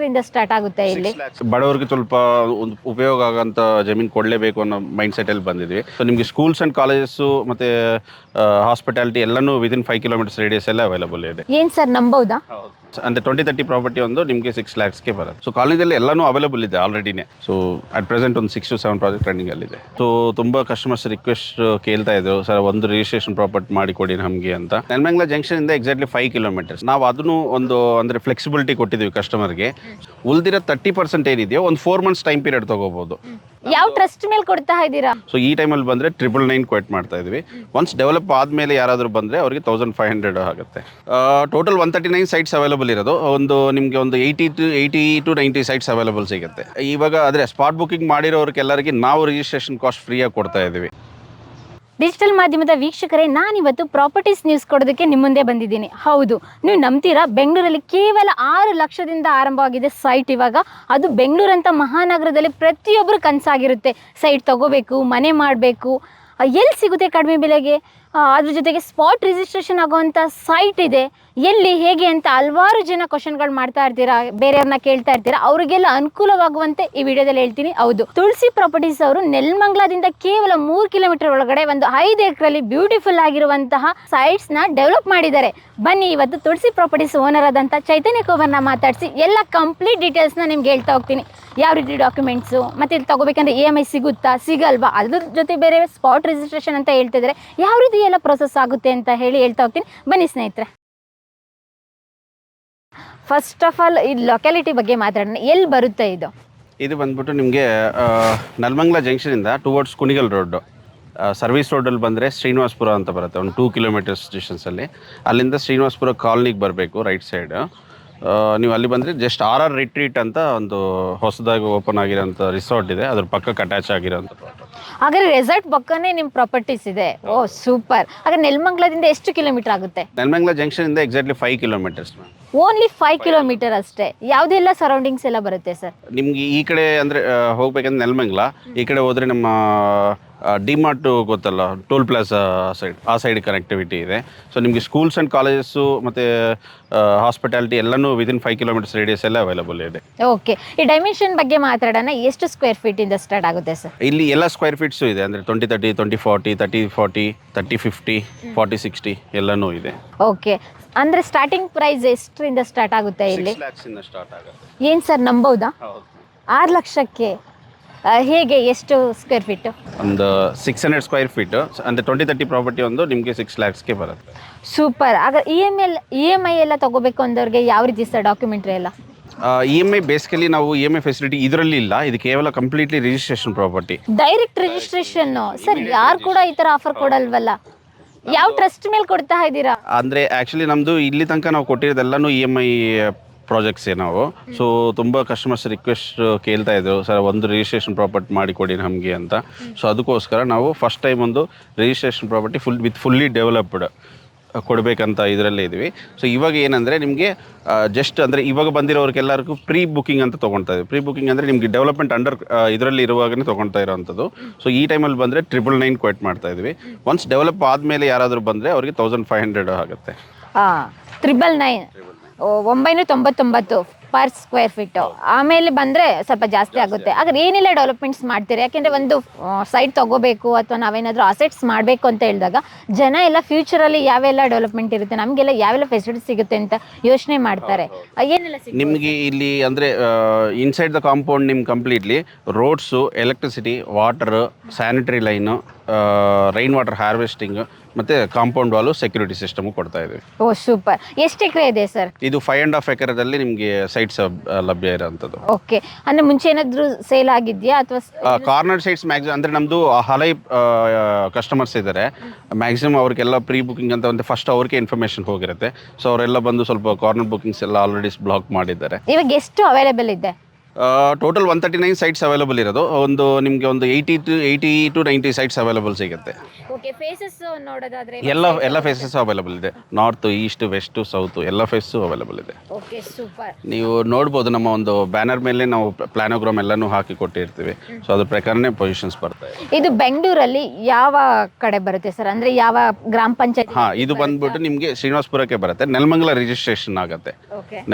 ಎಷ್ಟರಿಂದ start ಆಗುತ್ತೆ ಇಲ್ಲಿ. ಬಡವರಿಗೆ ಸ್ವಲ್ಪ ಒಂದು ಉಪಯೋಗ ಆಗಂತ ಜಮೀನು ಕೊಡಲೇಬೇಕು ಅನ್ನೋ ಮೈಂಡ್ ಸೆಟಲ್ಲಿ ಬಂದಿದ್ವಿ. ಸೊ ನಿಮಗೆ ಸ್ಕೂಲ್ಸ್ ಅಂಡ್ ಕಾಲೇಜಸ್ ಮತ್ತೆ ಹಾಸ್ಪಿಟಾಲಿಟಿ ಎಲ್ಲನೂ ವಿದಿನ್ ಫೈವ್ ಕಿಲೋಮೀಟರ್ಸ್ ರೇಡಿಯಸ್ ಎಲ್ಲ ಅವೈಲಬಲ್ ಇದೆ. ಏನ್ ಸರ್ ನಂಬೌದಾ? ಅಂದ್ರೆ ಟ್ವೆಂಟಿ ತರ್ಟಿ ಪ್ರಾಪರ್ಟಿ ಒಂದು ನಿಮಗೆ ಸಿಕ್ಸ್ ಲ್ಯಾಕ್ಸ್ಗೆ ಬರುತ್ತೆ. ಸೊ ಕಾಲೇಜಲ್ಲಿ ಎಲ್ಲನೂ ಅವೈಲಬಲ್ ಇದೆ ಆಲ್ರೆಡಿನೇ ಸೊ ಅಟ್ ಪ್ರೆಸೆಂಟ್ ಒಂದು six to seven project running ಅಲ್ಲಿದೆ. ಸೊ ತುಂಬ ಕಸ್ಟಮರ್ಸ್ ರಿಕ್ವೆಸ್ಟ್ ಕೇಳ್ತಾ ಇದ್ರು ಸರ್ ಒಂದು ರಿಜಿಸ್ಟ್ರೇಷನ್ ಪ್ರಾಪರ್ಟಿ ಮಾಡಿ ಕೊಡಿ ನಮಗೆ ಅಂತ. ನೆನ್ಮಂಗ್ಲ ಜಂಕ್ಷನ್ ಇಂದ ಎಕ್ಸಾಕ್ಟ್ಲಿ ಫೈವ್ ಕಿಲೋಮೀಟರ್ಸ್ ನಾವು ಅದನ್ನು ಒಂದು ಅಂದ್ರೆ ಫ್ಲೆಕ್ಸಿಬಿಲಿಟಿ ಕೊಟ್ಟಿದ್ದೀವಿ ಕಸ್ಟಮರ್ಗೆ ಉಳಿದಿರೋ ತರ್ಟಿ ಪರ್ಸೆಂಟ್ ಏನಿದೆಯೋ ಒಂದು ಫೋರ್ ಮಂತ್ಸ್ ಟೈಮ್ ಪೀರಿಯಡ್ ತಗೋಬಹುದು ಯಾವ ಟ್ರಸ್ಟ್ ಮೇಲೆ ಕೊಡ್ತಾ ಇದ್ದೀರಾ? ಸೊ ಈ ಟೈಮಲ್ಲಿ ಬಂದರೆ ಟ್ರಿಪಲ್ ನೈನ್ ಕ್ವೈಟ್ ಮಾಡ್ತಾ ಇದ್ವಿ. ಒನ್ಸ್ ಡೆವಲಪ್ ಆದಮೇಲೆ ಯಾರಾದರೂ ಬಂದರೆ ಅವರಿಗೆ ತೌಸಂಡ್ ಫೈವ್ ಹಂಡ್ರೆಡ್ ಆಗುತ್ತೆ. Total one thirty nine sites available ಇರೋದು. ಒಂದು ನಿಮಗೆ ಒಂದು eighty two eighty two ninety sites available ಸಿಗುತ್ತೆ. ಇವಾಗ ಆದರೆ ಸ್ಪಾಟ್ ಬುಕ್ಕಿಂಗ್ ಮಾಡಿರೋರಿಗೆಲ್ಲರಿಗೆ ನಾವು ರಿಜಿಸ್ಟ್ರೇಷನ್ ಕಾಸ್ಟ್ ಫ್ರೀಯಾಗಿ ಕೊಡ್ತಾ ಇದ್ದೀವಿ. ಡಿಜಿಟಲ್ ಮಾಧ್ಯಮದ ವೀಕ್ಷಕರೇ, ನಾನಿವತ್ತು ಪ್ರಾಪರ್ಟೀಸ್ ನ್ಯೂಸ್ ಕೊಡೋದಕ್ಕೆ ನಿಮ್ಮ ಮುಂದೆ ಬಂದಿದ್ದೀನಿ. ಹೌದು, ನೀವು ನಂಬ್ತೀರಾ? ಬೆಂಗಳೂರಲ್ಲಿ ಕೇವಲ ಆರು ಲಕ್ಷದಿಂದ ಆರಂಭವಾಗಿದೆ ಸೈಟ್ ಇವಾಗ. ಅದು ಬೆಂಗಳೂರಂಥ ಮಹಾನಗರದಲ್ಲಿ ಪ್ರತಿಯೊಬ್ಬರು ಕನಸಾಗಿರುತ್ತೆ. ಸೈಟ್ ತಗೋಬೇಕು, ಮನೆ ಮಾಡಬೇಕು. ಎಲ್ಲಿ ಸಿಗುತ್ತೆ ಕಡಿಮೆ ಬೆಲೆಗೆ? ಅದ್ರ ಜೊತೆಗೆ ಸ್ಪಾಟ್ ರಿಜಿಸ್ಟ್ರೇಷನ್ ಆಗುವಂಥ ಸೈಟ್ ಇದೆ. ಎಲ್ಲಿ, ಹೇಗೆ ಅಂತ ಹಲವಾರು ಜನ ಕ್ವಶನ್ಗಳು ಮಾಡ್ತಾ ಇರ್ತೀರಾ, ಬೇರೆಯವ್ರನ್ನ ಕೇಳ್ತಾ ಇರ್ತೀರಾ, ಅವರಿಗೆಲ್ಲ ಅನುಕೂಲವಾಗುವಂತೆ ಈ ವಿಡಿಯೋದಲ್ಲಿ ಹೇಳ್ತೀನಿ. ಹೌದು. ತುಳಸಿ ಪ್ರಾಪರ್ಟೀಸ್ ಅವರು ನೆಲ್ಮಂಗ್ಲಾದಿಂದ ಕೇವಲ ಮೂರು ಕಿಲೋಮೀಟರ್ ಒಳಗಡೆ ಒಂದು ಐದು ಎಕರೆಲ್ಲಿ ಬ್ಯೂಟಿಫುಲ್ ಆಗಿರುವಂತಹ ಸೈಟ್ಸ್ನ ಡೆವಲಪ್ ಮಾಡಿದ್ದಾರೆ. ಬನ್ನಿ, ಇವತ್ತು ತುಳಸಿ ಪ್ರಾಪರ್ಟೀಸ್ ಓನರ್ ಆದಂಥ ಚೈತನ್ಯ ಕುಮಾರ್ನ ಮಾತಾಡಿಸಿ ಎಲ್ಲ ಕಂಪ್ಲೀಟ್ ಡೀಟೇಲ್ಸ್ನ ನಿಮ್ಗೆ ಹೇಳ್ತಾ ಹೋಗ್ತೀನಿ. ಯಾವ ರೀತಿ ಡಾಕ್ಯುಮೆಂಟ್ಸು ಮತ್ತೆ ಇಲ್ಲಿ ತಗೋಬೇಕಂದ್ರೆ ಇ ಎಂ ಐ ಸಿಗುತ್ತಾ, ಸಿಗಲ್ವಾ? ಅದ್ರ ಜೊತೆ ಬೇರೆ ಸ್ಪಾಟ್ ರಿಜಿಸ್ಟ್ರೇಷನ್ ಅಂತ ಹೇಳ್ತಿದ್ರೆ ಯಾವ ರೀತಿ ಎಲ್ಲ ಪ್ರೊಸೆಸ್ ಆಗುತ್ತೆ ಅಂತ ಹೇಳಿ ಹೇಳ್ತಾ ಹೋಗ್ತೀನಿ. ಬನ್ನಿ ಸ್ನೇಹಿತರೆ. ಫಸ್ಟ್ ಆಫ್ ಆಲ್ ಈ ಲೊಕ್ಯಾಲಿಟಿ ಬಗ್ಗೆ ಮಾತಾಡೋಣ. ಎಲ್ಲಿ ಬರುತ್ತೆ ಇದು? ಇದು ಬಂದ್ಬಿಟ್ಟು ನಿಮಗೆ ನಲ್ಮಂಗ್ಲ ಜಂಕ್ಷನಿಂದ ಟುವರ್ಡ್ಸ್ ಕುಣಿಗಲ್ ರೋಡ್ ಸರ್ವಿಸ್ ರೋಡಲ್ಲಿ ಬಂದರೆ ಶ್ರೀನಿವಾಸ್ಪುರ ಅಂತ ಬರುತ್ತೆ, ಒಂದು ಟೂ ಕಿಲೋಮೀಟರ್ಸ್ ಡಿಸ್ಟೆನ್ಸಲ್ಲಿ ಅಲ್ಲಿಂದ ಶ್ರೀನಿವಾಸ್ಪುರ ಕಾಲನಿಗೆ ಬರಬೇಕು ರೈಟ್ ಸೈಡ್ ನೀವು ಅಲ್ಲಿ ಬಂದರೆ ಜಸ್ಟ್ ಆರ್ ಆರ್ ರಿಟ್ರೀಟ್ ಅಂತ ಒಂದು ಹೊಸದಾಗಿ ಓಪನ್ ಆಗಿರೋಂಥ ರಿಸಾರ್ಟ್ ಇದೆ, ಅದ್ರ ಪಕ್ಕಕ್ಕೆ ಅಟ್ಯಾಚ್ ಆಗಿರೋಂಥ ಹಾಗಾದ್ರೆ ರೆಸಾರ್ಟ್ ಪಕ್ಕನೇ ನಿಮ್ಮ ಪ್ರಾಪರ್ಟೀಸ್ ಇದೆ. ಓ ಸೂಪರ್ ಹಾಗಾದ್ರೆ ನೆಲಮಂಗ್ಲದಿಂದ ಎಷ್ಟು ಕಿಲೋಮೀಟರ್ ಆಗುತ್ತೆ? Nelamangala ಜಂಕ್ಷನಿಂದ exactly five kilometres only five kilometre ಅಷ್ಟೇ. ಯಾವ್ದೆಲ್ಲ ಸರೌಂಡಿಂಗ್ಸ್ ಎಲ್ಲ ಬರುತ್ತೆ ಸರ್ ನಿಮ್ಗೆ ಈ ಕಡೆ ಅಂದರೆ ಹೋಗ್ಬೇಕಂದ್ರೆ ನೆಲಮಂಗ್ಲ. ಈ ಕಡೆ ಹೋದ್ರೆ ನಮ್ಮ ಡಿಮಾರ್ಟ್ ಗೊತ್ತಲ್ಲ ಟೋಲ್ ಪ್ಲಾಸ್ ಸೈಡ್ ಆ ಸೈಡ್ ಕನೆಕ್ಟಿವಿಟಿ ಇದೆ. ಸೊ ನಿಮಗೆ ಸ್ಕೂಲ್ಸ್ ಆ್ಯಂಡ್ ಕಾಲೇಜಸ್ಸು ಮತ್ತು ಹಾಸ್ಪಿಟಾಲಿಟಿ ಎಲ್ಲನೂ ವಿದಿನ್ ಫೈವ್ ಕಿಲೋಮೀಟರ್ಸ್ ರೇಡಿಯಸ್ ಎಲ್ಲ ಅವೈಲಬಲ್ ಇದೆ. ಓಕೆ ಈ ಡೈಮೆನ್ಷನ್ ಬಗ್ಗೆ ಮಾತಾಡೋಣ. ಎಷ್ಟು ಸ್ಕ್ವೇರ್ ಫೀಟ್ ಇಂದ ಸ್ಟಾರ್ಟ್ ಆಗುತ್ತೆ ಸರ್ ಇಲ್ಲಿ ಎಲ್ಲ ಸ್ಕ್ವೇರ್ ಫೀಟ್ಸು ಇದೆ ಅಂದರೆ twenty thirty twenty forty thirty forty thirty fifty forty sixty ಎಲ್ಲನೂ ಇದೆ. ಓಕೆ ಅಂದ್ರೆ ಸ್ಟಾರ್ಟಿಂಗ್ ಪ್ರೈಸ್ ಎಷ್ಟರಿಂದ ಸ್ಟಾರ್ಟ್ ಆಗುತ್ತೆ ಇಲ್ಲಿ? ಲ್ಯಾಕ್ಸಿಂದ ಸ್ಟಾರ್ಟ್ ಆಗುತ್ತೆ. ಏನು ಸರ್ ನಂಬೌದಾ? ಹೌದು. ಆರು ಲಕ್ಷಕ್ಕೆ ಆ, ಹೇಗೆ ಎಷ್ಟು ಸ್ಕ್ವೇರ್ ಫೀಟ್ ಒಂದು ಸಿಕ್ಸ್ ಹಂಡ್ರೆಡ್ ಸ್ಕ್ವೇರ್ ಫೀಟ್ ಅಂದರೆ ಟ್ವೆಂಟಿ ತರ್ಟಿ ಪ್ರಾಪರ್ಟಿ ಒಂದು ನಿಮಗೆ ಸಿಕ್ಸ್ ಲ್ಯಾಕ್ಸ್ಗೆ ಬರುತ್ತೆ. ಸೂಪರ್ ಆಗ E M L E M I ಎಲ್ಲ ತಗೋಬೇಕು ಅಂದವ್ರಿಗೆ ಯಾವ ರೀತಿ ಸರ್ ಡಾಕ್ಯುಮೆಂಟ್ರಿ ಎಲ್ಲ? ಇ ಎಂ ಐ ಬೇಸಿಕಲಿ ನಾವು ಇ ಎಂ ಐ ಫೆಸಿಲಿಟಿ ಇದರಲ್ಲಿ ಇಲ್ಲ. ಇದು ಕೇವಲ completely registration property direct registration sir ಯಾರು ಕೂಡ ಈ ತರ ಆಫರ್ ಕೊಡಲ್ವಲ್ಲ? ಯಾವ ಟ್ರಸ್ಟ್ ಮೇಲೆ ಕೊಡ್ತಾ ಇದ್ದೀರಾ? ಅಂದರೆ ಆ್ಯಕ್ಚುಲಿ ನಮ್ಮದು ಇಲ್ಲಿ ತನಕ ನಾವು ಕೊಟ್ಟಿರೋದೆಲ್ಲನೂ ಇ ಎಂ ಐ ಪ್ರಾಜೆಕ್ಟ್ಸೇ ನಾವು. ಸೊ ತುಂಬ ಕಸ್ಟಮರ್ಸ್ ರಿಕ್ವೆಸ್ಟ್ ಕೇಳ್ತಾ ಇದ್ರು ಸರ್ ಒಂದು ರಿಜಿಸ್ಟ್ರೇಷನ್ ಪ್ರಾಪರ್ಟಿ ಮಾಡಿ ಕೊಡಿ ನಮಗೆ ಅಂತ. ಸೊ ಅದಕ್ಕೋಸ್ಕರ ನಾವು ಫಸ್ಟ್ ಟೈಮ್ ಒಂದು registration property full with fully developed ಕೊಡಬೇಕಂತ ಇದರಲ್ಲೇ ಇದ್ವಿ ಸೊ ಇವಾಗ ಏನಂದರೆ ನಿಮಗೆ ಜಸ್ಟ್ ಅಂದರೆ ಇವಾಗ ಬಂದಿರೋರಿಗೆಲ್ಲರಿಗೂ ಪ್ರೀ ಬುಕಿಂಗ್ ಅಂತ ತೊಗೊಳ್ತಾ ಇದ್ದೀವಿ ಪ್ರೀ ಬುಕಿಂಗ್ ಅಂದರೆ ನಿಮಗೆ ಡೆವಲಪ್ಮೆಂಟ್ ಅಂಡರ್ ಇದರಲ್ಲಿ ಇರುವಾಗಲೇ ತೊಗೊಳ್ತಾ ಇರೋವಂಥದ್ದು ಸೊ ಈ ಟೈಮಲ್ಲಿ ಬಂದರೆ ಟ್ರಿಪಲ್ ನೈನ್ ಕ್ವೈಟ್ ಮಾಡ್ತಾ ಇದ್ವಿ ಒನ್ಸ್ ಡೆವಲಪ್ ಆದಮೇಲೆ ಯಾರಾದರೂ ಬಂದರೆ ಅವರಿಗೆ ತೌಸಂಡ್ ಫೈವ್ ಹಂಡ್ರೆಡ್ ಆಗುತ್ತೆ. ಹಾಂ ತ್ರಿಬಲ್ ನೈನ್ ಒಂಬೈನೂರ ತೊಂಬತ್ತೊಂಬತ್ತು. ಪರ್ ಸ್ಕ್ವೇರ್ ಫೀಟ್ ಆಮೇಲೆ ಬಂದರೆ ಸ್ವಲ್ಪ ಜಾಸ್ತಿ ಆಗುತ್ತೆ. ಆಗ ಏನೆಲ್ಲ ಡೆವಲಪ್ಮೆಂಟ್ಸ್ ಮಾಡ್ತೀರಿ? ಯಾಕೆಂದರೆ ಒಂದು ಸೈಟ್ ತಗೋಬೇಕು ಅಥವಾ ನಾವೇನಾದರೂ ಅಸೆಟ್ಸ್ ಮಾಡಬೇಕು ಅಂತ ಹೇಳಿದಾಗ ಜನ ಎಲ್ಲ ಫ್ಯೂಚರಲ್ಲಿ ಯಾವೆಲ್ಲ ಡೆವಲಪ್ಮೆಂಟ್ ಇರುತ್ತೆ ನಮಗೆಲ್ಲ ಯಾವೆಲ್ಲ ಫೆಸಿಲಿಟಿ ಸಿಗುತ್ತೆ ಅಂತ ಯೋಚನೆ ಮಾಡ್ತಾರೆ. ಏನೆಲ್ಲ ನಿಮಗೆ ಇಲ್ಲಿ ಅಂದರೆ ಇನ್ಸೈಡ್ ದ ಕಾಂಪೌಂಡ್ ನಿಮ್ಗೆ completely roads electricity water sanitary line rain water harvesting ಮತ್ತು ಕಾಂಪೌಂಡ್ ವಾಲು ಸೆಕ್ಯೂರಿಟಿ ಸಿಸ್ಟಮ್ ಕೊಡ್ತಾ ಇದ್ದೀವಿ. Oh super. ಎಷ್ಟು ಎಕರೆ ಇದೆ ಸರ್? ಇದು ಫೈವ್ ಅಂಡ್ ಹಾಫ್ ಎಕರೆದಲ್ಲಿ ನಿಮಗೆ ಸೈಟ್ಸ್ ಲಭ್ಯ ಇರೋಂಥದ್ದು. ಓಕೆ. ಅಂದರೆ ಮುಂಚೆ ಏನಾದರೂ ಸೇಲ್ ಆಗಿದೆಯಾ ಅಥವಾ ಕಾರ್ನರ್ ಸೈಟ್ಸ್ ಮ್ಯಾಕ್ಸಿಮಮ್ ಅಂದರೆ ನಮ್ಮದು ಹಲೈ ಕಸ್ಟಮರ್ಸ್ ಇದ್ದಾರೆ ಮ್ಯಾಕ್ಸಿಮಮ್ ಅವ್ರಿಗೆಲ್ಲ ಪ್ರೀ ಬುಕಿಂಗ್ ಅಂತ ಒಂದು ಫಸ್ಟ್ ಅವ್ರಿಗೆ ಇನ್ಫಾರ್ಮೇಶನ್ ಹೋಗಿರುತ್ತೆ. ಸೊ ಅವರೆಲ್ಲ ಬಂದು ಸ್ವಲ್ಪ ಕಾರ್ನರ್ ಬುಕಿಂಗ್ಸ್ ಎಲ್ಲ ಆಲ್ರೆಡಿ ಬ್ಲಾಕ್ ಮಾಡಿದ್ದಾರೆ. ಇವಾಗ ಎಷ್ಟು ಅವೈಲೇಬಲ್ ಇದೆ? Total one thirty nine sites available ಇರೋದು. ಒಂದು ನಿಮಗೆ ಒಂದು eighty two eighty two ninety sites available ಸಿಗುತ್ತೆ. ಓಕೆ ಫೇಸಸ್ ನೋಡೋದಾದ್ರೆ ಎಲ್ಲ ಎಲ್ಲ ಫೇಸಸ್ ಅವೈಲಬಲ್ ಇದೆ. ನಾರ್ತ್ ಈಸ್ಟ್ ವೆಸ್ಟ್ ಸೌತ್ ಎಲ್ಲ ಫೇಸು ಅವೈಲಬಲ್ ಇದೆ. ಓಕೆ ಸೂಪರ್ ನೀವು ನೋಡ್ಬೋದು ನಮ್ಮ ಒಂದು ಬ್ಯಾನರ್ ಮೇಲೆ ನಾವು ಪ್ಲಾನೋಗ್ರಾಮ್ ಎಲ್ಲನೂ ಹಾಕಿ ಕೊಟ್ಟಿರ್ತೀವಿ. ಸೊ ಅದ್ರ ಪ್ರಕಾರನೇ ಪೊಸಿಷನ್ಸ್ ಬರ್ತಾ ಇದೆ. ಇದು ಬೆಂಗಳೂರಲ್ಲಿ ಯಾವ ಕಡೆ ಬರುತ್ತೆ ಸರ್? ಅಂದ್ರೆ ಯಾವ ಗ್ರಾಮ ಪಂಚಾಯತ್ ಹಾ ಇದು ಬಂದ್ಬಿಟ್ಟು ನಿಮಗೆ ಶ್ರೀನಿವಾಸಪುರಕ್ಕೆ ಬರುತ್ತೆ. ನೆಲಮಂಗಲ ರಿಜಿಸ್ಟ್ರೇಷನ್ ಆಗುತ್ತೆ.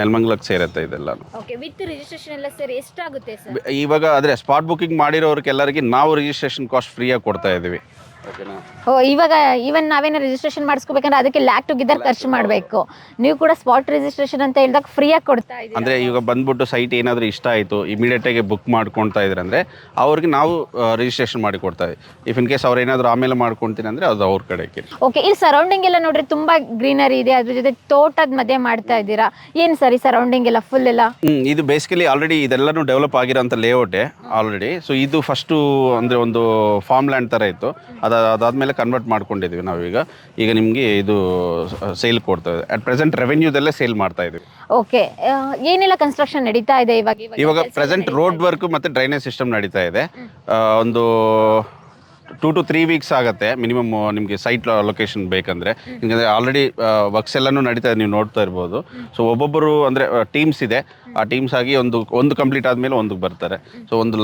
ನೆಲಮಂಗಲಕ್ಕೆ ಸೇರುತ್ತೆ ಇದೆಲ್ಲ ಓಕೆ ವಿತ್ ರಿಜಿಸ್ಟ್ರೇಷನ್ ಎಲ್ಲ ಸರ್ ಎಷ್ಟಾಗುತ್ತೆ ಸರ್? ಇವಾಗ ಆದರೆ ಸ್ಪಾಟ್ ಬುಕ್ಕಿಂಗ್ ಮಾಡಿರೋರ್ಗೆಲ್ಲರಿಗೆ ನಾವು ರಿಜಿಸ್ಟ್ರೇಷನ್ ಕಾಸ್ಟ್ ಫ್ರೀಯಾಗಿ ಕೊಡ್ತಾ ಇದ್ದೀವಿ. ಓ ಇವಾಗ ಈವನ್ ನಾವೇನು ರಿಜಿಸ್ಟ್ರೇಷನ್ ಮಾಡಿಸ್ಕೋಬೇಕಂದ್ರೆ ಅದಕ್ಕೆ ಲ್ಯಾಕ್ ಟುಗೆದರ್ ಖರ್ಚು ಮಾಡಬೇಕು. ನೀವು ಕೂಡ ಸ್ಪಾಟ್ ರಿಜಿಸ್ಟ್ರೇಷನ್ ಅಂತ ಹೇಳಿದಾಗ ಫ್ರೀಯಾಗಿ ಕೊಡ್ತಾ ಇದ್ದೀವಿ ಅಂದರೆ ಈಗ ಬಂದ್ಬಿಟ್ಟು ಸೈಟ್ ಏನಾದರೂ ಇಷ್ಟ ಆಯಿತು ಇಮಿಡಿಯೇಟಾಗಿ ಬುಕ್ ಮಾಡ್ಕೊಳ್ತಾ ಇದ್ರೆ ಅಂದರೆ ಅವ್ರಿಗೆ ನಾವು ರಿಜಿಸ್ಟ್ರೇಷನ್ ಮಾಡಿ ಕೊಡ್ತಾ ಇದ್ದೀವಿ ಇಫ್ ಇನ್ ಕೇಸ್ ಅವ್ರು ಏನಾದರೂ ಆಮೇಲೆ ಮಾಡ್ಕೊಳ್ತೀನಿ ಅಂದರೆ ಅದು ಅವ್ರ ಕಡೆಗೆ. ಓಕೆ ಇಲ್ಲಿ ಸರೌಂಡಿಂಗ್ ಎಲ್ಲ ನೋಡ್ರಿ ತುಂಬಾ ಗ್ರೀನರಿ ಇದೆ ಅದ್ರ ಜೊತೆ ತೋಟದ ಮಧ್ಯೆ ಮಾಡ್ತಾ ಇದ್ದೀರಾ? ಏನು ಸರಿ ಸರೌಂಡಿಂಗ್ ಎಲ್ಲ ಫುಲ್ ಎಲ್ಲ? ಹ್ಮ್, ಇದು ಬೇಸಿಕಲಿ ಆಲ್ರೆಡಿ ಇದೆಲ್ಲನೂ ಡೆವಲಪ್ ಆಗಿರೋಂಥ ಲೇಔಟೇ ಆಲ್ರೆಡಿ ಸೊ ಇದು ಫಸ್ಟು ಅಂದರೆ ಒಂದು ಫಾರ್ಮ್ ಲ್ಯಾಂಡ್ ಥರ ಇತ್ತು ಅದು ಅದಾದಮೇಲೆ ಕನ್ವರ್ಟ್ ಮಾಡ್ಕೊಂಡಿದ್ವಿ ನಾವೀಗ. ಈಗ ನಿಮಗೆ ಇದು ಸೇಲ್ ಕೊಡ್ತಾ ಇದೆ. ಅಟ್ ಪ್ರೆಸೆಂಟ್ ರೆವೆನ್ಯೂದಲ್ಲೇ ಸೇಲ್ ಮಾಡ್ತಾ ಇದ್ದೀವಿ ಓಕೆ ಏನೆಲ್ಲ ಕನ್ಸ್ಟ್ರಕ್ಷನ್ ನಡೀತಾ ಇದೆ ಇವಾಗ? ಇವಾಗ ಪ್ರೆಸೆಂಟ್ ರೋಡ್ ವರ್ಕ್ ಮತ್ತು ಡ್ರೈನೇಜ್ ಸಿಸ್ಟಮ್ ನಡೀತಾ ಇದೆ. ಆ, ಒಂದು ಟೂ ಟು ತ್ರೀ ವೀಕ್ಸ್ ಆಗುತ್ತೆ. ಮಿನಿಮಮ್ ನಿಮಗೆ ಸೈಟ್ ಲೊಕೇಶನ್ ಬೇಕಂದ್ರೆ. ಯಾಕಂದರೆ ಆಲ್ರೆಡಿ ವರ್ಕ್ಸ್ ಎಲ್ಲನೂ ನಡೀತಾ ಇದೆ ನೀವು ನೋಡ್ತಾ ಇರ್ಬೋದು. ಸೊ ಒಬ್ಬೊಬ್ಬರು ಅಂದರೆ ಟೀಮ್ಸ್ ಇದೆ. ಆ ಟೀಮ್ಸ್ ಆಗಿ ಒಂದು ಒಂದು ಕಂಪ್ಲೀಟ್ ಆದಮೇಲೆ ಒಂದಕ್ಕೆ ಬರ್ತಾರೆ. ಸೊ ಒಂದು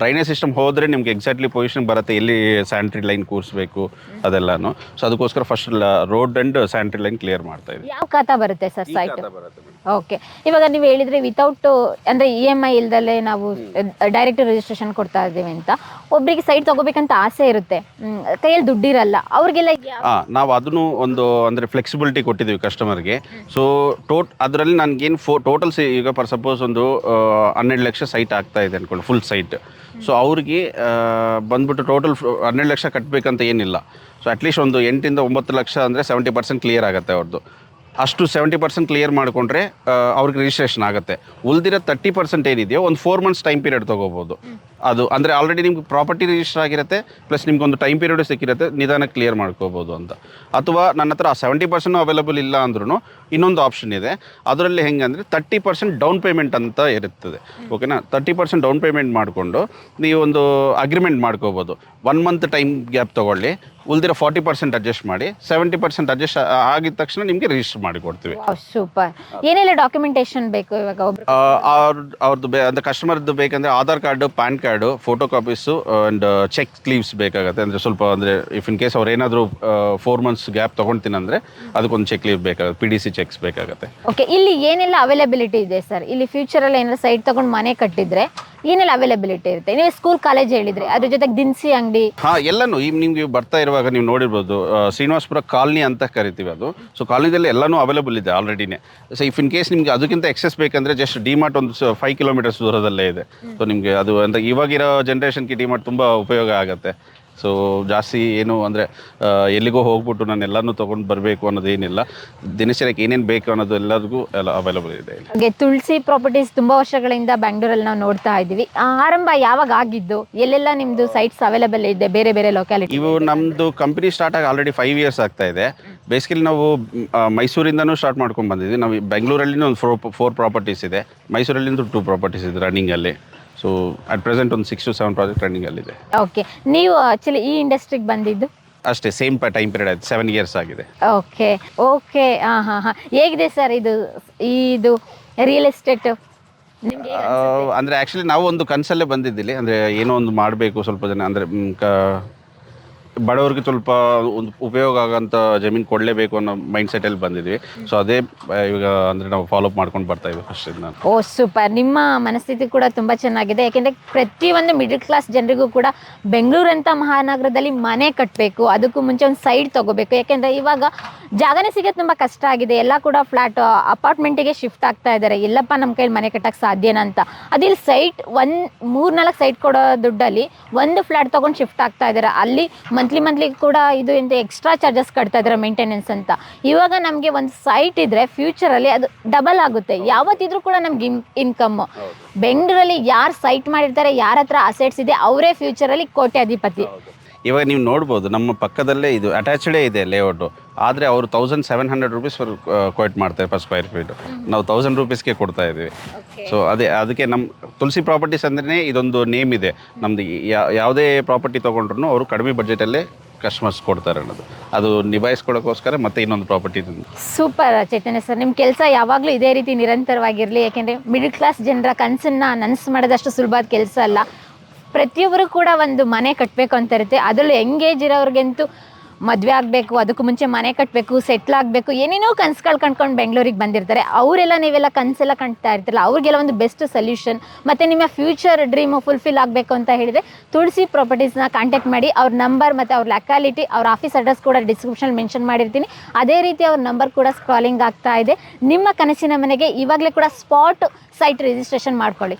ಡ್ರೈನೇಜ್ ಸಿಸ್ಟಮ್ ಹೋದರೆ ನಿಮ್ಗೆ ಎಕ್ಸಾಕ್ಟ್ಲಿ ಪೊಸಿಷನ್ ಬರುತ್ತೆ. ಎಲ್ಲಿ ಸ್ಯಾನಿಟರಿ ಲೈನ್ ಕೂರಿಸ್ಬೇಕು ಅದೆಲ್ಲನೂ. ಸೊ ಅದಕ್ಕೋಸ್ಕರ first road and sanitary line clear ಮಾಡ್ತಾ ಇದ್ದೀವಿ ಯಾವ ಖಾತಾ ಬರುತ್ತೆ ಸರ್ ಸೈಟ್ ಬರುತ್ತೆ ಓಕೆ ಇವಾಗ ನೀವು ಹೇಳಿದ್ರೆ ವಿತೌಟ್ ಅಂದ್ರೆ ಇ ಎಂ ಐ ಇಲ್ದಲ್ಲೇ ನಾವು ಡೈರೆಕ್ಟ್ ರಿಜಿಸ್ಟ್ರೇಷನ್ ಕೊಡ್ತಾ ಇದ್ದೀವಿ ಅಂತ. ಒಬ್ಬರಿಗೆ ಸೈಟ್ ತಗೋಬೇಕಂತ ಆಸೆ ಇರುತ್ತೆ. ಹ್ಮ್, ಕೈಯಲ್ಲಿ ದುಡ್ಡಿರಲ್ಲ. ಅವ್ರಿಗೆಲ್ಲ ಹಾಂ ನಾವು ಅದನ್ನು ಒಂದು ಅಂದರೆ ಫ್ಲೆಕ್ಸಿಬಿಲಿಟಿ ಕೊಟ್ಟಿದ್ದೀವಿ ಕಸ್ಟಮರ್ಗೆ ಸೊ ಟೋಟ್ ಅದರಲ್ಲಿ ನನಗೇನು ಫೋ ಟೋಟಲ್ ಸಿ ಈಗ ಫಾರ್ ಸಪೋಸ್ ಒಂದು ಆ, ಹನ್ನೆರಡು ಲಕ್ಷ ಸೈಟ್ ಆಗ್ತಾ ಇದೆ ಅಂದ್ಕೊಳ್ಳಿ ಫುಲ್ ಸೈಟ್ ಸೊ ಅವ್ರಿಗೆ ಆ, ಬಂದ್ಬಿಟ್ಟು ಟೋಟಲ್ ಹನ್ನೆರಡು ಲಕ್ಷ ಕಟ್ಟಬೇಕಂತ ಏನಿಲ್ಲ. ಸೊ ಅಟ್ಲೀಸ್ಟ್ ಒಂದು ಎಂಟಿಂದ ಒಂಬತ್ತು ಲಕ್ಷ ಅಂದರೆ ಸೆವೆಂಟಿ ಪರ್ಸೆಂಟ್ ಕ್ಲಿಯರ್ ಆಗುತ್ತೆ ಅವ್ರದ್ದು ಅಷ್ಟು ಸೆವೆಂಟಿ ಪರ್ಸೆಂಟ್ ಕ್ಲಿಯರ್ ಮಾಡಿಕೊಂಡ್ರೆ ಅವ್ರಿಗೆ ರಿಜಿಸ್ಟ್ರೇಷನ್ ಆಗುತ್ತೆ. ಉಳಿದಿರೋ ತರ್ಟಿ ಪರ್ಸೆಂಟ್ ಏನಿದೆಯೋ, ಒಂದು ಫೋರ್ ಮಂತ್ಸ್ ಟೈಮ್ ಪೀರಿಯಡ್ ತೊಗೋಬೋದು. ಅದು ಅಂದರೆ ಆಲ್ರೆಡಿ ನಿಮ್ಗೆ ಪ್ರಾಪರ್ಟಿ ರಿಜಿಸ್ಟರ್ ಆಗಿರುತ್ತೆ ಪ್ಲಸ್ ನಿಮ್ಗೆ ಒಂದು ಟೈಮ್ ಪೀರಿಯಡ್ ಸಿಕ್ಕಿರುತ್ತೆ ನಿಧಾನ ಕ್ಲಿಯರ್ ಮಾಡ್ಕೋಬೋದು ಅಂತ. ಅಥವಾ ನನ್ನ ಹತ್ರ ಸೆವೆಂಟಿ ಪರ್ಸೆಂಟ್ ಅವೈಲಬಲ್ ಇಲ್ಲ ಅಂದ್ರೂ ಇನ್ನೊಂದು ಆಪ್ಷನ್ ಇದೆ. ಅದರಲ್ಲಿ ಹೆಂಗೆ ಅಂದರೆ ತರ್ಟಿ ಪರ್ಸೆಂಟ್ ಡೌನ್ ಪೇಮೆಂಟ್ ಅಂತ ಇರುತ್ತದೆ. ಓಕೆನಾ ತರ್ಟಿ ಪರ್ಸೆಂಟ್ ಡೌನ್ ಪೇಮೆಂಟ್ ಮಾಡಿಕೊಂಡು ನೀವು ಒಂದು ಅಗ್ರಿಮೆಂಟ್ ಮಾಡ್ಕೋಬೋದು. ಒನ್ ಮಂತ್ ಟೈಮ್ ಗ್ಯಾಪ್ ತೊಗೊಳ್ಳಿ. ಉಳಿದಿರೋ ಫಾರ್ಟಿ ಪರ್ಸೆಂಟ್ ಅಡ್ಜಸ್ಟ್ ಮಾಡಿ ಸೆವೆಂಟಿ ಪರ್ಸೆಂಟ್ ಅಡ್ಜಸ್ಟ್ ಆಗಿದ ತಕ್ಷಣ ನಿಮಗೆ ರಿಜಿಸ್ಟರ್ ಮಾಡಿ ಕೊಡ್ತೀವಿ. ಸೂಪರ್ ಏನೆಲ್ಲ ಡಾಕ್ಯುಮೆಂಟೇಶನ್ ಬೇಕು ಇವಾಗ ಒಬ್ರು? ಅವ್ರ ಅವ್ರದ್ದು ಬೇ ಅಂದರೆ ಕಸ್ಟಮರ್ದು ಬೇಕಂದರೆ Aadhaar card PAN card photo copies and cheque leaves ಬೇಕಾಗುತ್ತೆ. ಅಂದರೆ ಸ್ವಲ್ಪ ಅಂದರೆ ಇಫ್ ಇನ್ ಕೇಸ್ ಅವ್ರು ಏನಾದರೂ ಫೋರ್ ಮಂತ್ಸ್ ಗ್ಯಾಪ್ ತೊಗೊಳ್ತೀನಿ ಅಂದರೆ ಅದಕ್ಕೊಂದು ಚೆಕ್ ಲೀವ್ ಬೇಕಾಗುತ್ತೆ ಪಿ ಡಿ ಸಿ ಚೆಕ್ಸ್ ಬೇಕಾಗುತ್ತೆ. ಓಕೆ ಇಲ್ಲಿ ಏನೆಲ್ಲ ಅವೈಲೇಬಿಲಿಟಿ ಇದೆ ಸರ್ ಇಲ್ಲಿ ಫ್ಯೂಚರಲ್ಲಿ ಏನಾದ್ರು ಸೈಟ್ ತಗೊಂಡು ಮನೆ ಕಟ್ಟಿದ್ರೆ ಏನೆಲ್ಲ ಅವೈಲಬಿಲಿಟಿ ಇರುತ್ತೆ? ನೀವು ಸ್ಕೂಲ್ ಕಾಲೇಜ್ ಹೇಳಿದ್ರೆ, ಅದ್ರ ಜೊತೆಗೆ ದಿನಸಿ ಅಂಗಡಿ. ಹಾ, ಎಲ್ಲನೂ ಈಗ ನಿಮಗೆ ಬರ್ತಾ ಇರುವಾಗ ನೀವು ನೋಡಿರ್ಬೋದು ಶ್ರೀನಿವಾಸಪುರ ಕಾಲನಿ ಅಂತ ಕರಿತೀವಿ ಅದು. ಸೊ ಕಾಲನಿದಲ್ಲಿ ಎಲ್ಲಾನು ಅವೈಲಬಲ್ ಇದೆ ಆಲ್ರೆಡಿನೇ ಸೊ ಇಫ್ ಇನ್ ಕೇಸ್ ನಿಮಗೆ ಅದಕ್ಕಿಂತ ಎಕ್ಸೆಸ್ ಬೇಕಂದ್ರೆ ಜಸ್ಟ್ ಡಿಮಾರ್ಟ್ ಒಂದು ಫೈವ್ ಕಿಲೋಮೀಟರ್ಸ್ ದೂರದಲ್ಲೇ ಇದೆ. ಸೊ ನಿಮಗೆ ಅದು ಅಂತ ಇವಾಗಿರೋ ಜನ್ರೇಷನ್ಗೆ ಡಿಮಾರ್ಟ್ ತುಂಬಾ ಉಪಯೋಗ ಆಗುತ್ತೆ. ಸೊ ಜಾಸ್ತಿ ಏನು ಅಂದರೆ ಎಲ್ಲಿಗೋ ಹೋಗ್ಬಿಟ್ಟು ನಾನು ಎಲ್ಲನೂ ತೊಗೊಂಡು ಬರಬೇಕು ಅನ್ನೋದೇನಿಲ್ಲ ದಿನಚರಕ್ಕೆ ಏನೇನು ಬೇಕು ಅನ್ನೋದು ಎಲ್ಲರಿಗೂ ಎಲ್ಲ ಅವೈಲಬಲ್ ಇದೆ ಇಲ್ಲಿ. ಹಾಗೆ ತುಳಸಿ ಪ್ರಾಪರ್ಟೀಸ್ ತುಂಬಾ ವರ್ಷಗಳಿಂದ ಬ್ಯಾಂಗ್ಳೂರಲ್ಲಿ ನಾವು ನೋಡ್ತಾ ಇದ್ದೀವಿ. ಆ ಆರಂಭ ಯಾವಾಗ ಆಗಿದ್ದು? ಎಲ್ಲೆಲ್ಲ ನಿಮ್ಮದು ಸೈಟ್ಸ್ ಅವೈಲೇಬಲ್ ಇದೆ? ಬೇರೆ ಬೇರೆ ಲೊಕ್ಯಾಲಿಟಿ ಇವು ನಮ್ಮದು ಕಂಪ್ನಿ ಸ್ಟಾರ್ಟ್ ಆಗಿ ಆಲ್ರೆಡಿ ಫೈವ್ ಇಯರ್ಸ್ ಆಗ್ತಾ ಇದೆ. ಬೇಸಿಕಲಿ ನಾವು ಆ, ಮೈಸೂರಿಂದನೂ ಸ್ಟಾರ್ಟ್ ಮಾಡ್ಕೊಂಡು ಬಂದಿದ್ವಿ. ನಾವು ಬೆಂಗಳೂರಲ್ಲಿ ಒಂದು ಫೋರ್ ಫೋರ್ ಪ್ರಾಪರ್ಟೀಸ್ ಇದೆ. ಮೈಸೂರಲ್ಲಿಂದ ಟೂ ಪ್ರಾಪರ್ಟೀಸ್ ಇದೆ ರನ್ನಿಂಗಲ್ಲಿ ಸೊ ಅಟ್ ಪ್ರೆಸೆಂಟ್ ಒಂದು ಸಿಕ್ಸ್ ಟು ಸೆವೆನ್ ಪ್ರಾಜೆಕ್ಟ್ ರನ್ನಿಂಗಲ್ಲಿದೆ ಓಕೆ ನೀವು ಆಕ್ಚುಲಿ ಈ ಇಂಡಸ್ಟ್ರಿಗೆ ಬಂದಿದ್ದು? ಅಷ್ಟೇ ಸೇಮ್ ಟೈಮ್ ಪೀರಿಯಡ್ ಆಯ್ತು. ಸೆವೆನ್ ಇಯರ್ಸ್ ಆಗಿದೆ. ಓಕೆ ಓಕೆ ಹಾಂ ಹಾಂ ಹಾಂ. ಹೇಗಿದೆ ಸರ್ ಇದು ಇದು ರಿಯಲ್ ಎಸ್ಟೇಟ್ ನಿಮಗೆ ಅಂದ್ರೆ ಆ್ಯಕ್ಚುಲಿ ನಾವು ಒಂದು ಕನಸಲ್ಲೇ ಬಂದಿದ್ದೀವಿ ಅಂದರೆ ಏನೋ ಒಂದು ಮಾಡಬೇಕು ಸ್ವಲ್ಪ ಜನ. ಅಂದರೆ ಬಡವರಿಗೆ ಸ್ವಲ್ಪ ಒಂದು ಉಪಯೋಗ ಆಗೋಂಥ ಜಮೀನು ಕೊಡಲೇಬೇಕು ಅನ್ನೋ ಮೈಂಡ್ ಸೆಟಲ್ಲಿ ಬಂದಿದ್ವಿ. ಸೊ ಅದೇ ಇವಾಗ ಅಂದರೆ ನಾವು ಫಾಲೋಅಪ್ ಮಾಡ್ಕೊಂಡು ಬರ್ತಾ ಇದ್ವಿ ಫಸ್ಟ್ ನಾನು ಓ ಸೂಪರ್ ನಿಮ್ಮ ಮನಸ್ಥಿತಿ ಕೂಡ ತುಂಬ ಚೆನ್ನಾಗಿದೆ. ಯಾಕೆಂದರೆ ಪ್ರತಿಯೊಂದು ಮಿಡಲ್ ಕ್ಲಾಸ್ ಜನರಿಗೂ ಕೂಡ ಬೆಂಗಳೂರಂಥ ಮಹಾನಗರದಲ್ಲಿ ಮನೆ ಕಟ್ಟಬೇಕು ಅದಕ್ಕೂ ಮುಂಚೆ ಒಂದು ಸೈಡ್ ತಗೋಬೇಕು. ಯಾಕೆಂದರೆ ಇವಾಗ ಜಾಗನೇ ಸಿಗೋದು ತುಂಬ ಕಷ್ಟ ಆಗಿದೆ. ಎಲ್ಲ ಕೂಡ ಫ್ಲ್ಯಾಟ್ ಅಪಾರ್ಟ್ಮೆಂಟಿಗೆ ಶಿಫ್ಟ್ ಆಗ್ತಾ ಇದ್ದಾರೆ ಎಲ್ಲಪ್ಪ ನಮ್ಮ ಕೈಲಿ ಮನೆ ಕಟ್ಟಕ್ಕೆ ಸಾಧ್ಯನಾ ಅಂತ. ಅದಿಲ್ಲಿ ಸೈಟ್ ಒಂದು ಮೂರ್ನಾಲ್ಕು ಸೈಟ್ ಕೊಡೋ ದುಡ್ಡಲ್ಲಿ ಒಂದು ಫ್ಲ್ಯಾಟ್ ತೊಗೊಂಡು ಶಿಫ್ಟ್ ಆಗ್ತಾ ಇದ್ದಾರೆ ಅಲ್ಲಿ ಮಂತ್ಲಿ ಮಂತ್ಲಿ ಕೂಡ ಇದು ಎಂತ ಎಕ್ಸ್ಟ್ರಾ ಚಾರ್ಜಸ್ ಕಟ್ತಾ ಇದ್ದಾರೆ ಮೇಂಟೆನೆನ್ಸ್ ಅಂತ. ಇವಾಗ ನಮಗೆ ಒಂದು ಸೈಟ್ ಇದ್ರೆ ಫ್ಯೂಚರಲ್ಲಿ ಅದು ಡಬಲ್ ಆಗುತ್ತೆ. ಯಾವತ್ತಿದ್ರೂ ಕೂಡ ನಮ್ಗೆ ಇನ್ ಇನ್ಕಮ್ಮು ಬೆಂಗಳೂರಲ್ಲಿ ಯಾರು ಸೈಟ್ ಮಾಡಿರ್ತಾರೆ ಯಾರ ಹತ್ರ ಅಸೆಟ್ಸ್ ಇದೆ ಅವರೇ ಫ್ಯೂಚರಲ್ಲಿ ಕೋಟ್ಯಾಧಿಪತಿ. ಇವಾಗ ನೀವು ನೋಡ್ಬೋದು ನಮ್ಮ ಪಕ್ಕದಲ್ಲೇ ಇದು ಅಟ್ಯಾಚ್ಡೇ ಇದೆ ಲೇಔಟು ಆದರೆ ಅವರು thousand seven hundred rupees quote ಮಾಡ್ತಾರೆ ಪರ್ ಸ್ಕ್ವೇರ್ ಫೀಟ್ ನಾವು ತೌಸಂಡ್ ರುಪೀಸ್ಗೆ ಕೊಡ್ತಾ ಇದ್ದೀವಿ. ಸೊ ಅದೇ ಅದಕ್ಕೆ ನಮ್ಮ ತುಳಸಿ ಪ್ರಾಪರ್ಟೀಸ್ ಅಂದ್ರೇ ಇದೊಂದು ನೇಮ್ ಇದೆ. ನಮ್ದು ಯಾವುದೇ ಪ್ರಾಪರ್ಟಿ ತೊಗೊಂಡ್ರು ಅವರು ಕಡಿಮೆ ಬಜೆಟಲ್ಲೇ ಕಸ್ಟಮರ್ಸ್ ಕೊಡ್ತಾರೆ ಅನ್ನೋದು. ಅದು ನಿಭಾಯಿಸ್ಕೊಳ್ಳೋಕ್ಕೋಸ್ಕರ ಮತ್ತೆ ಇನ್ನೊಂದು ಪ್ರಾಪರ್ಟಿ ಸೂಪರ್ ಚೈತನ್ಯ ಸರ್ ನಿಮ್ಮ ಕೆಲಸ ಯಾವಾಗಲೂ ಇದೇ ರೀತಿ ನಿರಂತರವಾಗಿರಲಿ ಯಾಕೆಂದರೆ ಮಿಡಿಲ್ ಕ್ಲಾಸ್ ಜನರ ಕನಸನ್ನ ನನಸು ಮಾಡೋದಷ್ಟು ಸುಲಭದ ಕೆಲಸ ಅಲ್ಲ. ಪ್ರತಿಯೊಬ್ಬರು ಕೂಡ ಒಂದು ಮನೆ ಕಟ್ಟಬೇಕು ಅಂತ ಇರುತ್ತೆ. ಅದರಲ್ಲೂ ಎಂಗೇಜ್ ಇರೋರಿಗಂತೂ ಮದುವೆ ಆಗಬೇಕು, ಅದಕ್ಕೂ ಮುಂಚೆ ಮನೆ ಕಟ್ಟಬೇಕು ಸೆಟ್ಲ್ ಆಗಬೇಕು, ಏನೇನೋ ಕನ್ಸುಗಳು ಕಂಡ್ಕೊಂಡು ಬೆಂಗಳೂರಿಗೆ ಬಂದಿರ್ತಾರೆ. ಅವರೆಲ್ಲ ನೀವೆಲ್ಲ ಕನಸೆಲ್ಲ ಕಾಣ್ತಾ ಇರ್ತಾರಲ್ಲ, ಅವ್ರಿಗೆಲ್ಲ ಒಂದು ಬೆಸ್ಟ್ ಸೊಲ್ಯೂಷನ್ ಮತ್ತು ನಿಮ್ಮ ಫ್ಯೂಚರ್ ಡ್ರೀಮು ಫುಲ್ಫಿಲ್ ಆಗಬೇಕು ಅಂತ ಹೇಳಿದರೆ ತುಳಸಿ ಪ್ರಾಪರ್ಟೀಸ್ನ ಕಾಂಟ್ಯಾಕ್ಟ್ ಮಾಡಿ, ಅವ್ರ ನಂಬರ್ ಮತ್ತು ಅವ್ರ ಲೊಕ್ಯಾಲಿಟಿ ಅವ್ರ ಆಫೀಸ್ ಅಡ್ರೆಸ್ ಕೂಡ ಡಿಸ್ಕ್ರಿಪ್ಷನ್ ಮೆನ್ಷನ್ ಮಾಡಿರ್ತೀನಿ. ಅದೇ ರೀತಿ ಅವ್ರ ನಂಬರ್ ಕೂಡ ಸ್ಕ್ರಾಲಿಂಗ್ ಆಗ್ತಾ ಇದೆ. ನಿಮ್ಮ ಕನಸಿನ ಮನೆಗೆ ಇವಾಗಲೇ ಕೂಡ ಸ್ಪಾಟ್ ಸೈಟ್ ರಿಜಿಸ್ಟ್ರೇಷನ್ ಮಾಡ್ಕೊಳ್ಳಿ.